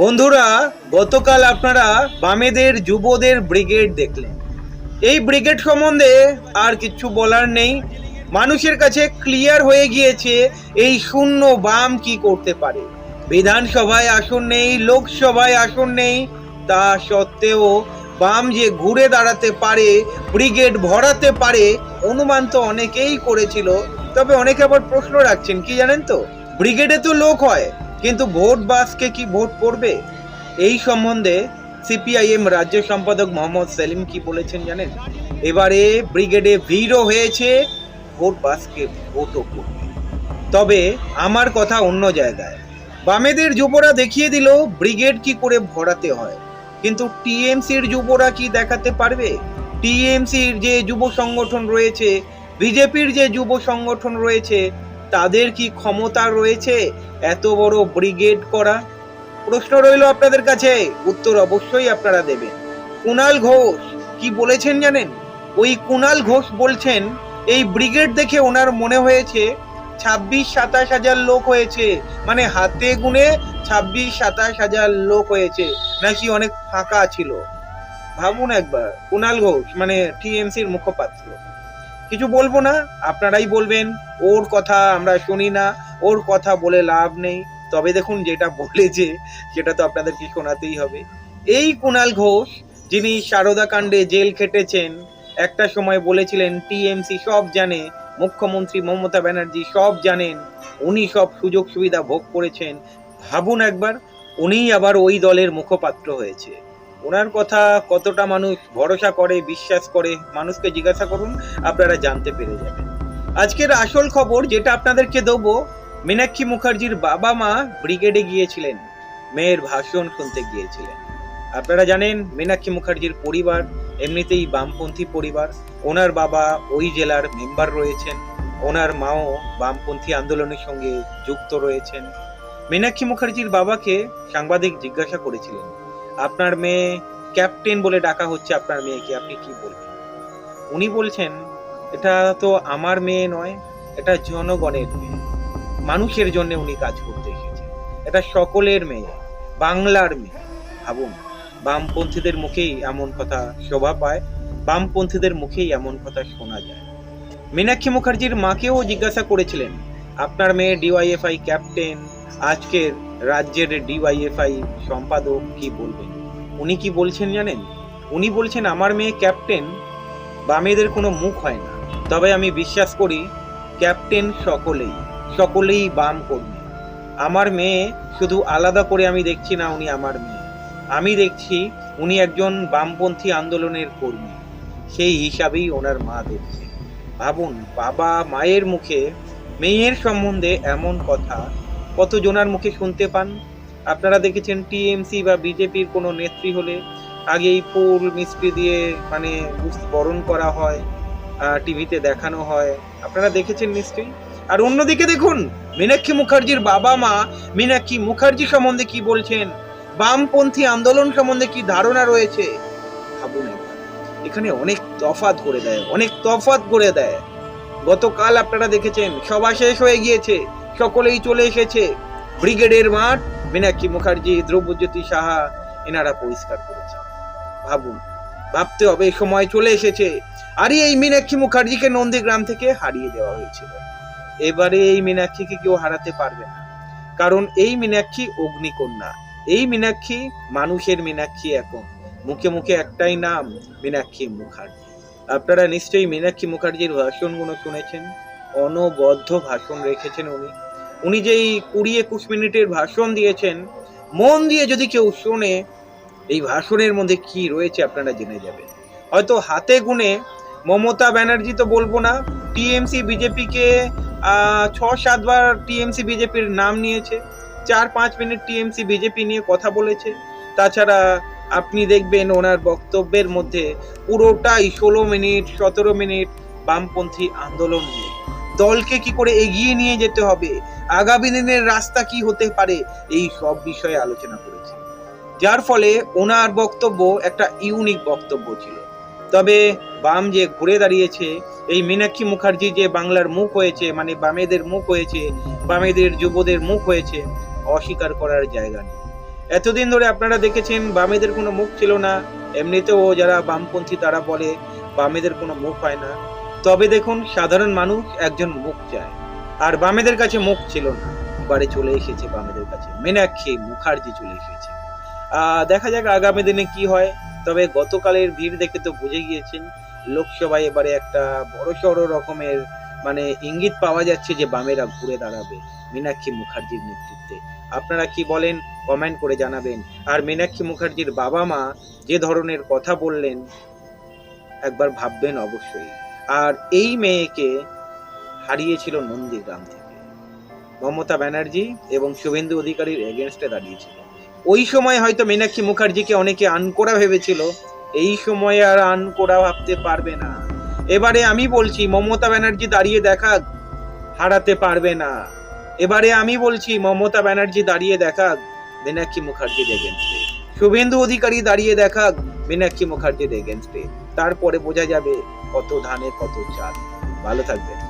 বন্ধুরা, গতকাল আপনারা বামেদের, যুবদের ব্রিগেড দেখলেন। এই ব্রিগেড সম্বন্ধে আর কিছু বলার নেই। মানুষের কাছে ক্লিয়ার হয়ে গিয়েছে এই শূন্য বাম কি করতে পারে। বিধানসভায় আসন নেই, লোকসভায় আসন নেই, তা সত্ত্বেও বাম যে ঘুরে দাঁড়াতে পারে, ব্রিগেড ভরাতে পারে, অনুমান তো অনেকেই করেছিল। তবে অনেকে আবার প্রশ্ন রাখছেন, কি জানেন তো? ব্রিগেডে তো লোক হয়। কিন্তু ভোট বাসকে কি ভোট পড়বে? এই সম্বন্ধে সিপিআইএম রাজ্য সম্পাদক মোহাম্মদ সেলিম কি বলেছেন জানেন? এবারে ব্রিগেডে ভিড়ও হয়েছে, ভোট বাসকে ভোটও পড়বে। তবে আমার কথা অন্য জায়গায়। বামেদের যুবরা দেখিয়ে দিল, ব্রিগেড কি করে ভরাতে হয়। কিন্তু টিএমসির যুবরা কি দেখাতে পারবে? টিএমসির যে যুব সংগঠন রয়েছে, বিজেপির যে যুব সংগঠন রয়েছে তাদের কি ক্ষমতা রয়েছে? এত বড় ব্রিগেড করা? প্রশ্ন রইল আপনাদের কাছে। উত্তর অবশ্যই আপনারা দেবেন। কুণাল ঘোষ, কি বলেছেন জানেন? ওই কুণাল ঘোষ বলছেন, এই ব্রিগেড দেখে ওনার মনে হয়েছে ছাব্বিশ, সাতাশ হাজার লোক হয়েছে। মানে হাতে গুনে ছাব্বিশ, সাতাশ হাজার লোক হয়েছে। নাকি অনেক ফাঁকা ছিল? ভাবুন একবার। কুণাল ঘোষ মানে টিএমসির মুখপাত্র। কিছু বলব না? আপনারাই বলবেন, ওর কথা আমরা শুনি না, ওর কথা বলে লাভ নেই। তবে দেখুন, যেটা বলেছে, সেটা তো আপনাদেরকে শোনাতেই হবে। এই কুণাল ঘোষ, যিনি সারদা কাণ্ডে জেল খেটেছেন, একটা সময় বলেছিলেন, টিএমসি সব জানে, মুখ্যমন্ত্রী মমতা ব্যানার্জি সব জানেন, উনি সব সুযোগ সুবিধা ভোগ করেছেন। ভাবুন একবার, উনিই আবার ওই দলের মুখপাত্র হয়েছে। ওনার কথা কতটা মানুষ ভরসা করে, বিশ্বাস করে, মানুষকে জিজ্ঞাসা করুন, আপনারা জানতে পেরে যাবেন। আজকের আসল খবর যেটা আপনাদেরকে দেবো, মীনাক্ষী মুখার্জির বাবা মা ব্রিগেডে গিয়েছিলেন, মেয়ের ভাষণ শুনতে গিয়েছিলেন। আপনারা জানেন, মীনাক্ষী মুখার্জির পরিবার, এমনিতেই বামপন্থী পরিবার। ওনার বাবা ওই জেলার মেম্বার রয়েছেন, ওনার মাও বামপন্থী আন্দোলনের সঙ্গে যুক্ত রয়েছেন। মীনাক্ষী মুখার্জির বাবাকে সাংবাদিক জিজ্ঞাসা করেছিলেন আপনার মেয়ে ক্যাপ্টেন বলে ডাকা হচ্ছে আপনার মেয়েকে, আপনি কি বলবেন? উনি বলছেন, এটা তো আমার মেয়ে নয়, এটা জনগণের মেয়ে। মানুষের জন্য উনি কাজ করতে এসেছেন। এটা সকলের মেয়ে, বাংলার মেয়ে। ভাবুন, বামপন্থীদের মুখেই এমন কথা শোভা পায়, বামপন্থীদের মুখেই এমন কথা শোনা যায়। মীনাক্ষী মুখার্জির মাকেও জিজ্ঞাসা করেছিলেন, আপনার মেয়ে ডিওয়াইএফআই ক্যাপ্টেন আজকের রাজ্যের ডিওয়াইএফআই সম্পাদক কি বলবেন? উনি কি বলছেন জানেন? উনি বলছেন, আমার মেয়ে ক্যাপ্টেন, বামেদের কোনো মুখ হয় না। তবে আমি বিশ্বাস করি, ক্যাপ্টেন সকলেই সকলেই বাম কর্মী। আমার মেয়ে শুধু আলাদা করে আমি দেখছি না উনি আমার মেয়ে। আমি দেখছি উনি একজন বামপন্থী আন্দোলনের কর্মী। সেই হিসাবেই ওনার মা দেখছে। ভাবুন, বাবা মায়ের মুখে মেয়ের সম্বন্ধে এমন কথা কতজনার মুখে শুনতে পান? আপনারা দেখেছেন টিএমসি বা বিজেপির কোনো নেত্রী হলে আগেই ফুল মিষ্টি দিয়ে মানে বরণ করা হয় টিভিতে দেখানো হয়। আপনারা দেখেছেন নিশ্চয়ই? আর অন্যদিকে দেখুন, মীনাক্ষী মুখার্জির বাবা মা, মীনাক্ষী মুখার্জি সম্বন্ধে কি বলছেন? বামপন্থী আন্দোলন সম্বন্ধে কি ধারণা রয়েছে? ভাবুন এখানে অনেক তফাত করে দেয়, অনেক তফাত করে দেয়। গতকাল আপনারা দেখেছেন, সভা শেষ হয়ে গিয়েছে। সকলেই চলে এসেছে। ব্রিগেডের মাঠ, মীনাক্ষী মুখার্জি দ্রব্যজ্যোতি সাহা, এনারা পরিষ্কার করেছে। ভাবুন, ভাবতে হবে, এই সময় চলে এসেছে। আরে, এই মীনাক্ষী মুখার্জিকে নন্দীগ্রাম থেকে হারিয়ে দেওয়া হয়েছিল। এবারে এই মীনাক্ষীকে কেউ হারাতে পারবে না। কারণ এই মীনাক্ষী অগ্নিকন্যা। এই মীনাক্ষী মানুষের মীনাক্ষী এখন। মুখে মুখে একটাই নাম, মীনাক্ষী মুখার্জি। আপনারা নিশ্চয়ই মীনাক্ষী মুখার্জির ভাষণগুলো শুনেছেন? অনবদ্য ভাষণ রেখেছেন উনি। উনি যেই কুড়ি একুশ মিনিটের ভাষণ দিয়েছেন, মন দিয়ে যদি কেউ শোনে, এই ভাষণের মধ্যে কি রয়েছে আপনারা জেনে যাবেন। হয়তো হাতে গুনে মমতা ব্যানার্জি তো বলব না, টিএমসি, বিজেপিকে ছ সাতবার টিএমসি, বিজেপির নাম নিয়েছে চার পাঁচ মিনিট টিএমসি, বিজেপি নিয়ে কথা বলেছে। তাছাড়া আপনি দেখবেন ওনার বক্তব্যের মধ্যে পুরোটাই ষোলো মিনিট, সতেরো মিনিট বামপন্থী আন্দোলন নিয়ে। দলকে কি করে এগিয়ে নিয়ে যেতে হবে? আগামী দিনের রাস্তা কি হতে পারে? এই সব বিষয়ে আলোচনা করেছে। যার ফলে ওনার বক্তব্য একটা ইউনিক বক্তব্য ছিল। তবে বাম যে ঘুরে দাঁড়িয়েছে, এই মীনাক্ষী মুখার্জি যে বাংলার মুখ হয়েছে মানে বামেদের মুখ হয়েছে, বামেদের যুবদের মুখ হয়েছে, অস্বীকার করার জায়গা নেই। এতদিন ধরে আপনারা দেখেছেন বামেদের কোনো মুখ ছিল না। এমনিতেও যারা বামপন্থী তারা বলে, বামেদের কোনো মুখ হয় না। তবে দেখুন, সাধারণ মানুষ একজন মুখ চায়। আর বামেদের কাছে মুখ ছিল না। এবারে চলে এসেছে বামেদের কাছে। মীনাক্ষী মুখার্জি চলে এসেছে। দেখা যাক আগামী দিনে কি হয়। তবে গতকালের ভিড় দেখে তো বুঝে গিয়েছেন, লোকসভায় এবারে একটা বড় সড়ো রকমের মানে ইঙ্গিত পাওয়া যাচ্ছে যে বামেরা ঘুরে দাঁড়াবে মীনাক্ষী মুখার্জির নেতৃত্বে। আপনারা কি বলেন, কমেন্ট করে জানাবেন। আর মীনাক্ষী মুখার্জির বাবা মা যে ধরনের কথা বললেন, একবার ভাববেন অবশ্যই। আর এই মেয়েকে হারিয়েছিল নন্দীগ্রাম থেকে। মমতা ব্যানার্জি এবং শুভেন্দু অধিকারীর এগেনস্টে দাঁড়িয়েছিল। ওই সময় হয়তো মীনাক্ষী মুখার্জিকে অনেকে আনকোড়া ভেবেছিল, এই সময়ে আর আনকোড়া ভাবতে পারবে না। এবারে আমি বলছি, মমতা ব্যানার্জি দাঁড়িয়ে দেখাক, হারাতে পারবে না। এবারে আমি বলছি, মমতা ব্যানার্জি দাঁড়িয়ে দেখাক, মীনাক্ষী মুখার্জির এগেনস্টে শুভেন্দু অধিকারী দাঁড়িয়ে দেখাক, মীনাক্ষী মুখার্জির এগেনস্টে তারপরে বোঝা যাবে কত ধানে কত চাল। ভালো থাকবেন।